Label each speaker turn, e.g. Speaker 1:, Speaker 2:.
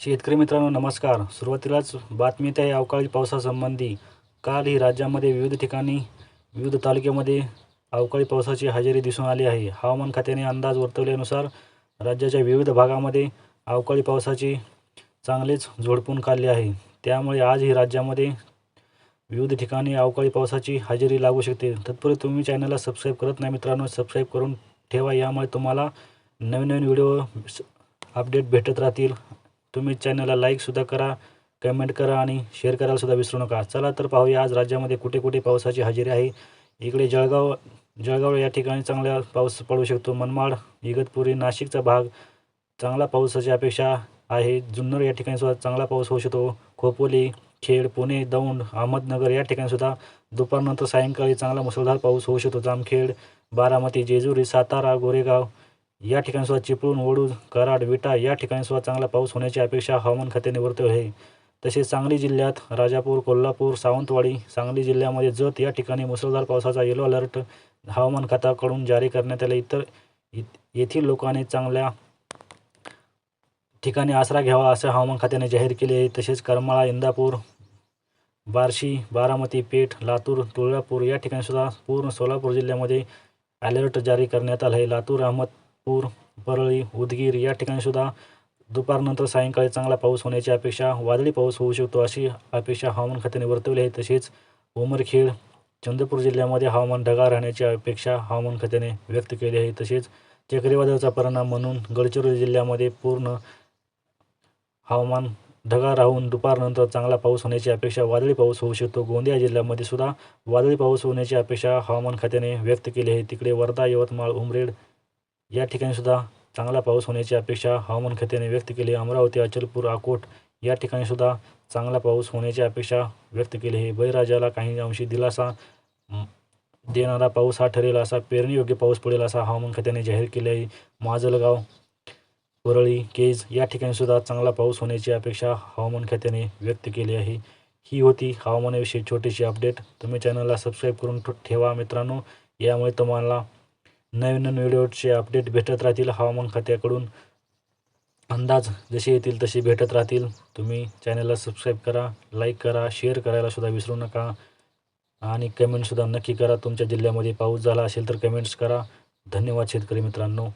Speaker 1: शेतकरी मित्रांनो नमस्कार. सुरुवातीलाच बातमी त्या अवकाळी पावसासंबंधी. काल ही राज्यामध्ये विविध ठिकाणी विविध तालुक्यामध्ये अवकाळी पावसाची हजेरी दिसून आली आहे. हवामान खात्याने अंदाज वर्तवल्यानुसार राज्याच्या विविध भागामध्ये अवकाळी पावसाची चांगलेच झोडपून काढली आहे. त्यामुळे आजही राज्यामध्ये विविध ठिकाणी अवकाळी पावसाची हजेरी लागू शकते. तत्पूर्वी तुम्ही चॅनलला सबस्क्राईब करत नाही मित्रांनो सबस्क्राईब करून ठेवा. यामुळे तुम्हाला नवीन नवीन व्हिडिओ अपडेट भेटत राहतील. तुम्ही चॅनलला लाईकसुद्धा करा कमेंट करा आणि शेअर करायलासुद्धा विसरू नका. चला तर पाहूया आज राज्यामध्ये कुठे कुठे पावसाची हजेरी आहे. इकडे जळगाव जळगाव या ठिकाणी चांगला पाऊस पडू शकतो. मनमाड इगतपुरी नाशिकचा भाग चांगला पावसाची अपेक्षा आहे. जुन्नर या ठिकाणी सुद्धा चांगला पाऊस होऊ शकतो. खोपोली खेड पुणे दौंड अहमदनगर या ठिकाणी सुद्धा दुपारनंतर सायंकाळी चांगला मुसळधार पाऊस होऊ शकतो. जामखेड बारामती जेजुरी सातारा गोरेगाव या ठिकाणी सुद्धा चिपळूण वडूज कराड विटा या ठिकाणी सुद्धा चांगला पाऊस होण्याची अपेक्षा हवामान खात्याने वर्तवली आहे. तसेच सांगली जिल्ह्यात राजापूर कोल्हापूर सावंतवाडी सांगली जिल्ह्यामध्ये जत या ठिकाणी मुसळधार पावसाचा येलो अलर्ट हवामान खात्याकडून जारी करण्यात आला. इतर येथील लोकांनी चांगल्या ठिकाणी आसरा घ्यावा असं हवामान खात्याने जाहीर केले आहे. तसेच करमाळा इंदापूर बार्शी बारामती पेठ लातूर तुळजापूर या ठिकाणी सुद्धा पूर्ण सोलापूर जिल्ह्यामध्ये अलर्ट जारी करण्यात आला आहे. लातूर अहमद पूर परळी उदगीर या ठिकाणी सुद्धा दुपारनंतर सायंकाळी चांगला पाऊस होण्याची अपेक्षा वादळी पाऊस होऊ शकतो अशी अपेक्षा हवामान खात्याने वर्तवली आहे. तसेच उमरखेड चंद्रपूर जिल्ह्यामध्ये हवामान ढगाळ राहण्याची अपेक्षा हवामान खात्याने व्यक्त केली आहे. तसेच चक्रीवादळाचा परिणाम म्हणून गडचिरोली जिल्ह्यामध्ये पूर्ण हवामान ढगाळ राहून दुपारनंतर चांगला पाऊस होण्याची अपेक्षा वादळी पाऊस होऊ शकतो. गोंदिया जिल्ह्यामध्ये सुद्धा वादळी पाऊस होण्याची अपेक्षा हवामान खात्याने व्यक्त केली आहे. तिकडे वर्धा यवतमाळ उमरेड या ठिकाणी सुद्धा चांगला पाऊस होण्याची अपेक्षा हवामान खात्याने व्यक्त केली. आहे अमरावती अचलपूर अकोट या ठिकाणी सुद्धा चांगला पाऊस होण्याची अपेक्षा व्यक्त केली आहे. बळीराजाला काही अंशी दिलासा देणारा पाऊस हा ठरेल असा पेरणीयोग्य पाऊस पडेल असा हवामान खात्याने जाहीर केले आहे. माजलगाव वरळी केज या ठिकाणी सुद्धा चांगला पाऊस होण्याची अपेक्षा हवामान खात्याने व्यक्त केली आहे. ही होती हवामानाविषयी छोटीशी अपडेट. तुम्ही चॅनलला सबस्क्राईब करून ठेवा मित्रांनो. यामुळे तुम्हाला नवीन नवीन व्हिडिओचे अपडेट भेटत राहतील. हवामान खात्याकडून अंदाज जसे येतील तसे भेटत राहतील. तुम्ही चॅनलला सबस्क्राईब करा लाईक करा शेअर करायला सुद्धा विसरू नका. आणि कमेंटसुद्धा नक्की करा. तुमच्या जिल्ह्यामध्ये पाऊस झाला असेल तर कमेंट्स करा. धन्यवाद शेतकरी मित्रांनो.